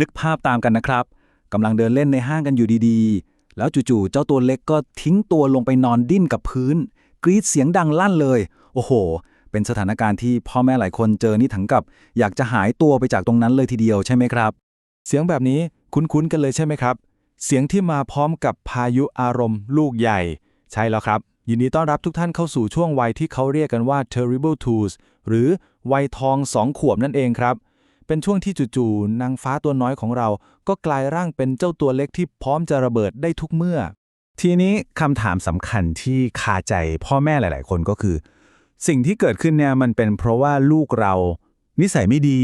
นึกภาพตามกันนะครับกำลังเดินเล่นในห้างกันอยู่ดีๆ แล้วจู่ๆ เจ้าตัวเล็กก็ทิ้งตัวลงไปนอนดิ้นกับพื้น กรีดเสียงดังลั่นเลย โอ้โห เป็นสถานการณ์ที่พ่อแม่หลายคนเจอนี่ถึงกับ อยากจะหายตัวไปจากตรงนั้นเลยทีเดียวใช่ไหมครับ เสียงแบบนี้คุ้นๆกันเลยใช่ไหมครับ เสียงที่มาพร้อมกับพายุอารมณ์ ลูกใหญ่ ใช่แล้วครับ ยินดีต้อนรับทุกท่านเข้าสู่ช่วงวัยที่เขาเรียกกันว่า terrible twos หรือวัยทองสองขวบนั่นเองครับ เป็นช่วงที่จู่ๆนางฟ้าตัวน้อยของเรา ก็กลายร่างเป็นเจ้าตัวเล็กที่พร้อมจะระเบิดได้ทุกเมื่อ ทีนี้คำถามสำคัญที่คาใจพ่อแม่หลาย ๆ คนก็คือ สิ่งที่เกิดขึ้นเนี่ยมันเป็นเพราะว่าลูกเรา นิสัยไม่ดี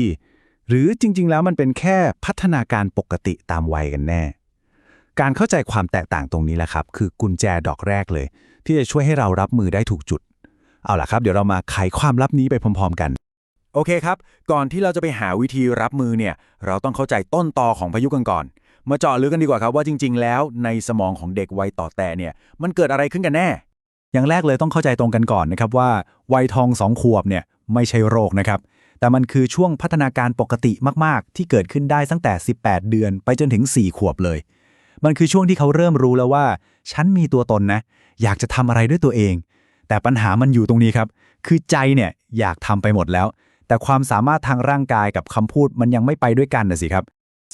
หรือจริง ๆ แล้วมันเป็นแค่พัฒนาการปกติตามวัยกันแน่ การเข้าใจความแตกต่างตรงนี้แหละครับ คือกุญแจดอกแรกเลย ที่จะช่วยให้เรารับมือได้ถูกจุด เอาล่ะครับ เดี๋ยวเรามาไขความลับนี้ไปพร้อม ๆ กัน โอเคครับ ก่อนที่เราจะไปหาวิธีรับมือเนี่ย เราต้องเข้าใจต้นตอของพายุกันก่อน มาเจาะลึกกันดีกว่าครับว่าจริง ๆ แล้วในสมองของเด็กวัยต่อแต่เนี่ย มันเกิดอะไรขึ้นกันแน่ อย่างแรกเลยต้องเข้าใจตรงกันก่อนนะครับว่าวัยทองสองขวบเนี่ยไม่ใช่โรคนะครับ แต่มันคือช่วงพัฒนาการปกติมาก ๆ ที่เกิดขึ้นได้ตั้งแต่ 18 เดือน ไปจนถึง 4 ขวบเลย มันคือช่วงที่เขาเริ่มรู้แล้วว่า ฉันมีตัวตนนะ อยากจะทำอะไรด้วยตัวเอง แต่ปัญหามันอยู่ตรงนี้ครับ คือใจเนี่ยอยากทำไปหมดแล้ว แต่ความสามารถทางร่างกายกับคำพูดมันยังไม่ไปด้วยกันนะสิครับ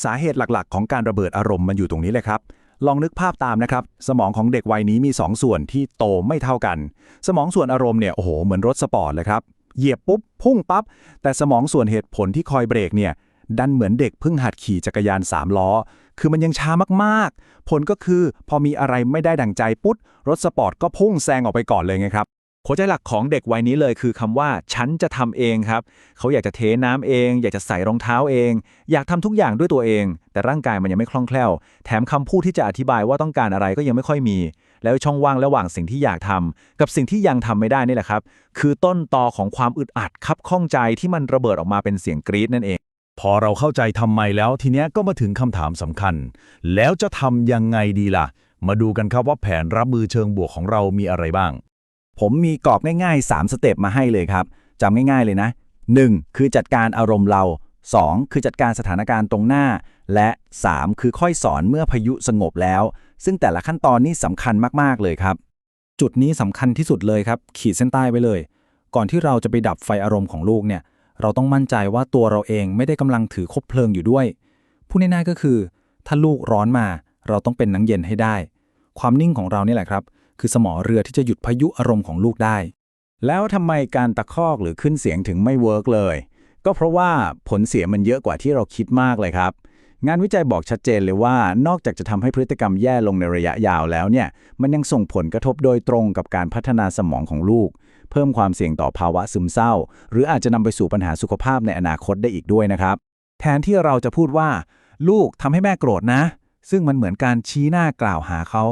สาเหตุหลักๆ ของการระเบิดอารมณ์มันอยู่ตรงนี้เลยครับ ลองนึกภาพตามนะครับ สมองของเด็กวัยนี้มี 2 ส่วนที่โตไม่เท่ากัน สมองส่วนอารมณ์เนี่ยโอ้โหเหมือนรถสปอร์ตเลยครับเหยียบปุ๊บพุ่งปั๊บแต่สมองส่วนเหตุผลที่คอยเบรกเนี่ยดันเหมือนเด็กเพิ่งหัดขี่จักรยาน3ล้อ คือมันยังช้ามากๆ ผลก็คือพอมีอะไรไม่ได้ดั่งใจปุ๊บรถสปอร์ตก็พุ่งแซงออกไปก่อนเลยไงครับ หัวใจหลักของเด็กวัยนี้เลยคือคำว่า ฉันจะทำเองครับ เขาอยากจะเทน้ำเอง อยากจะใส่รองเท้าเอง อยากทำทุกอย่างด้วยตัวเอง แต่ร่างกายมันยังไม่คล่องแคล่ว แถมคำพูดที่จะอธิบายว่าต้องการอะไรก็ยังไม่ค่อยมี แล้วช่องว่างระหว่างสิ่งที่อยากทำกับสิ่งที่ยังทำไม่ได้นี่แหละครับ คือต้นตอของความอึดอัดคับข้องใจที่มันระเบิดออกมาเป็นเสียงกรี๊ดนั่นเอง พอเราเข้าใจทำไมแล้วทีเนี้ยก็มาถึงคำถามสำคัญ แล้วจะทำยังไงดีล่ะ มาดูกันครับว่าแผนรับมือเชิงบวกของเรามีอะไรบ้าง ผมมีกรอบง่ายๆ 3 สเต็ปมาให้เลยครับจำง่ายๆเลยนะ 1. คือจัดการอารมณ์เรา 2. คือจัดการสถานการณ์ตรงหน้า และ 3. คือค่อยสอนเมื่อพายุสงบแล้ว ซึ่งแต่ละขั้นตอนนี่สำคัญมากๆเลยครับ จุดนี้สำคัญที่สุดเลยครับ ขีดเส้นใต้ไว้เลย ก่อนที่เราจะไปดับไฟอารมณ์ของลูกเนี่ย เราต้องมั่นใจว่าตัวเราเองไม่ได้กำลังถือคบเพลิงอยู่ด้วยพูดง่ายๆก็คือ ถ้าลูกร้อนมา เราต้องเป็นน้ำเย็นให้ได้ ความนิ่งของเรานี่แหละครับ คือสมอเรือที่จะหยุดพายุอารมณ์ของลูกได้ แล้วทำไมการตะคอกหรือขึ้นเสียงถึงไม่เวิร์กเลย ก็เพราะว่าผลเสียมันเยอะกว่าที่เราคิดมากเลยครับ งานวิจัยบอกชัดเจนเลยว่า นอกจากจะทำให้พฤติกรรมแย่ลงในระยะยาวแล้วเนี่ย มันยังส่งผลกระทบโดยตรงกับการพัฒนาสมองของลูก เพิ่มความเสี่ยงต่อภาวะซึมเศร้า หรืออาจจะนำไปสู่ปัญหาสุขภาพในอนาคตได้อีกด้วยนะครับ แทนที่เราจะพูดว่า ลูกทำให้แม่โกรธนะ ซึ่งมันเหมือนการชี้หน้ากล่าวหาเขา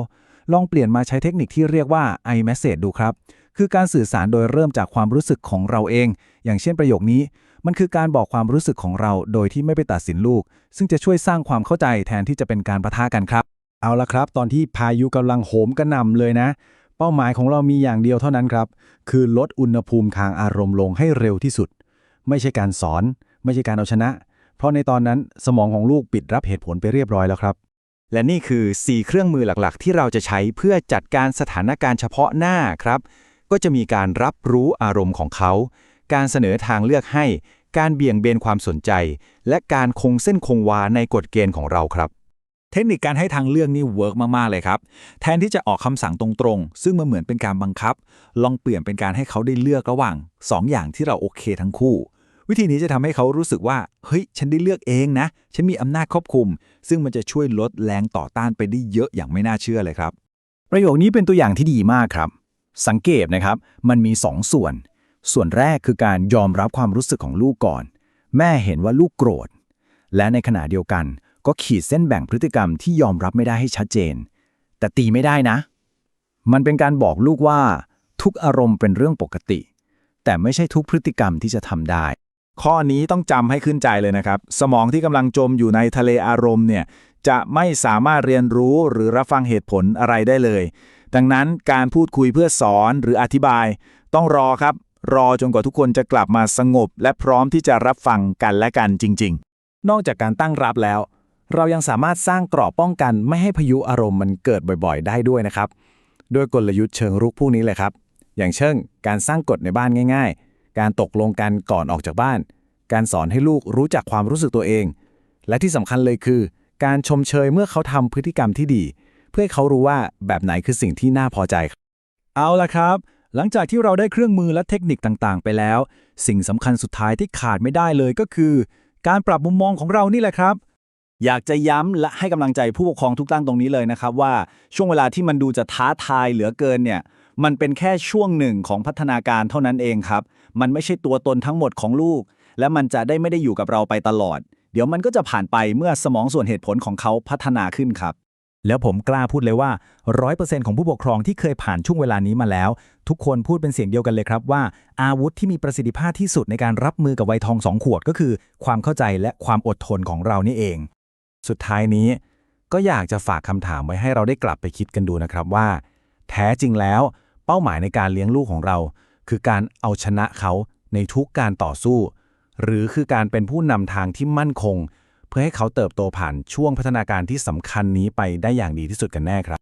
ลองเปลี่ยนมาใช้เทคนิคที่เรียกว่า i message ดูครับ คือการสื่อสารโดยเริ่มจากความรู้สึกของเราเอง อย่างเช่นประโยคนี้ มันคือการบอกความรู้สึกของเราโดยที่ไม่ไปตัดสินลูก ซึ่งจะช่วยสร้างความเข้าใจแทนที่จะเป็นการประทะกันครับ เอาละครับ ตอนที่พายุกำลังโหมกระหน่ำเลยนะ เป้าหมายของเรามีอย่างเดียวเท่านั้นครับ คือลดอุณหภูมิทางอารมณ์ลงให้เร็วที่สุด ไม่ใช่การสอน ไม่ใช่การเอาชนะ เพราะในตอนนั้นสมองของลูกปิดรับเหตุผลไปเรียบร้อยแล้วครับ และนี่คือ 4 เครื่องมือหลักๆ ที่เราจะใช้เพื่อจัดการสถานการณ์เฉพาะหน้าครับ ก็จะมีการรับรู้อารมณ์ของเขา การเสนอทางเลือกให้ การเบี่ยงเบนความสนใจ และการคงเส้นคงวาในกฎเกณฑ์ของเราครับ เทคนิคการให้ทางเลือกนี่เวิร์กมาก ๆ เลยครับ แทนที่จะออกคำสั่งตรงๆ ซึ่งมันเหมือนเป็นการบังคับ ลองเปลี่ยนเป็นการให้เขาได้เลือกระหว่าง 2 อย่างที่เราโอเคทั้งคู่ วิธีนี้จะทำให้เขารู้สึกว่า เฮ้ย ฉันได้เลือกเองนะ ฉันมีอำนาจควบคุม ซึ่งมันจะช่วยลดแรงต่อต้านไปได้เยอะอย่างไม่น่าเชื่อเลยครับ ประโยคนี้เป็นตัวอย่างที่ดีมากครับ สังเกตนะครับ มันมี2ส่วน ส่วนแรกคือการยอมรับความรู้สึกของลูกก่อน แม่เห็นว่าลูกโกรธ และในขณะเดียวกัน ก็ขีดเส้นแบ่งพฤติกรรมที่ยอมรับไม่ได้ให้ชัดเจน แต่ตีไม่ได้นะ มันเป็นการบอกลูกว่า ทุกอารมณ์เป็นเรื่องปกติ แต่ไม่ใช่ทุกพฤติกรรมที่จะทำได้ ข้อนี้ต้องจำให้ขึ้นใจเลยนะครับ สมองที่กำลังจมอยู่ในทะเลอารมณ์เนี่ยจะไม่สามารถเรียนรู้หรือรับฟังเหตุผลอะไรได้เลย ดังนั้นการพูดคุยเพื่อสอนหรืออธิบาย ต้องรอครับ รอจนกว่าทุกคนจะกลับมาสงบ และพร้อมที่จะรับฟังกันและกันจริง ๆ นอกจากการตั้งรับแล้ว เรายังสามารถสร้างกรอบป้องกันไม่ให้พายุอารมณ์มันเกิดบ่อยๆ ได้ด้วยนะครับ ด้วยกลยุทธ์เชิงรุกพวกนี้เลยครับ อย่างเช่น การสร้างกฎในบ้านง่าย ๆ การตกลงกันก่อนออกจากบ้าน การสอนให้ลูกรู้จักความรู้สึกตัวเอง และที่สำคัญเลยคือ การชมเชยเมื่อเขาทำพฤติกรรมที่ดี เพื่อให้เขารู้ว่าแบบไหนคือสิ่งที่น่าพอใจ เอาละครับ หลังจากที่เราได้เครื่องมือและเทคนิคต่างๆ ไปแล้ว สิ่งสำคัญสุดท้ายที่ขาดไม่ได้เลยก็คือ การปรับมุมมองของเรานี่แหละครับอยากจะย้ำและให้กำลังใจผู้ปกครองทุกท่านตรงนี้เลยนะครับว่าช่วงเวลาที่มันดูจะท้าทายเหลือเกินเนี่ย มันเป็นแค่ช่วงหนึ่งของพัฒนาการเท่านั้นเองครับ มันไม่ใช่ตัวตนทั้งหมดของลูก และมันจะได้ไม่ได้อยู่กับเราไปตลอด เดี๋ยวมันก็จะผ่านไปเมื่อสมองส่วนเหตุผลของเขาพัฒนาขึ้นครับ แล้วผมกล้าพูดเลยว่า 100%ของผู้ปกครองที่เคยผ่านช่วงเวลานี้มาแล้ว ทุกคนพูดเป็นเสียงเดียวกันเลยครับว่า อาวุธที่มีประสิทธิภาพที่สุดในการรับมือกับวัยทองสองขวดก็คือ ความเข้าใจและความอดทนของเรานี่เอง สุดท้ายนี้ ก็อยากจะฝากคำถามไว้ให้เราได้กลับไปคิดกันดูนะครับว่า แท้จริงแล้ว เป้าหมายในการเลี้ยงลูกของเรา คือการเอาชนะเขาในทุกการต่อสู้ หรือคือการเป็นผู้นำทางที่มั่นคง เพื่อให้เขาเติบโตผ่านช่วงพัฒนาการที่สำคัญนี้ไปได้อย่างดีที่สุดกันแน่ครับ